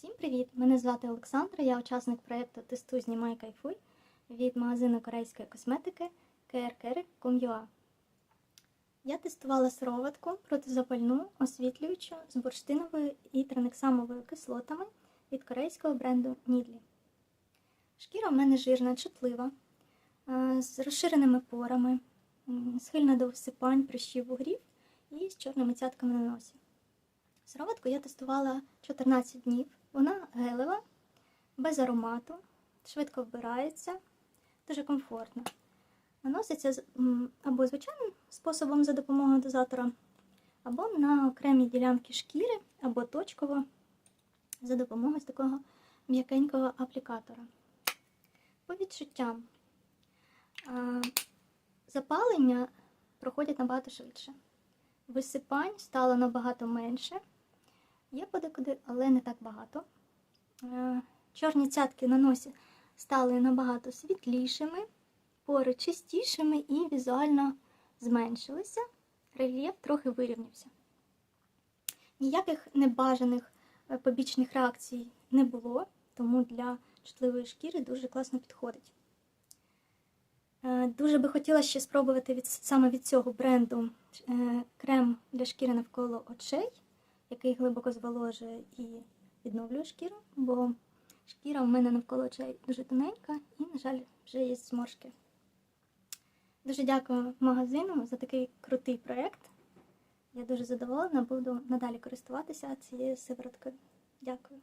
Всім привіт! Мене звати Олександра, я учасник проєкту Тестуй, знімай кайфуй від магазину корейської косметики krkr.com.ua. Я тестувала сироватку протизапальну, освітлюючу з бурштиновою і транексамовою кислотами від корейського бренду Needly. Шкіра в мене жирна, чутлива, е, з розширеними порами, схильна до всипань, прищів вугрів і з чорними цятками на носі. Сироватку я тестувала 14 днів. Вона гелева, без аромату, швидко вбирається, дуже комфортна. Наноситься або звичайним способом за допомогою дозатора, або на окремі ділянки шкіри, або точково за допомогою такого м'якенького аплікатора. По відчуттям запалення проходять набагато швидше. Висипань стало набагато менше. Є подекуди, але не так багато. Е, Чорні цятки на носі стали набагато світлішими, пори чистішими і візуально зменшилися. Рельєф трохи вирівнявся. Ніяких небажаних е, побічних реакцій не було, тому для чутливої шкіри дуже класно підходить. Е, Дуже би хотіла ще спробувати від, саме від цього бренду крем для шкіри навколо очей який глибоко зволожує і відновлює шкіру, бо шкіра в мене навколо очей дуже тоненька і, на жаль, вже є зморшки. Дуже дякую магазину за такий крутий проєкт. Я дуже задоволена, буду надалі користуватися цією сивороткою. Дякую.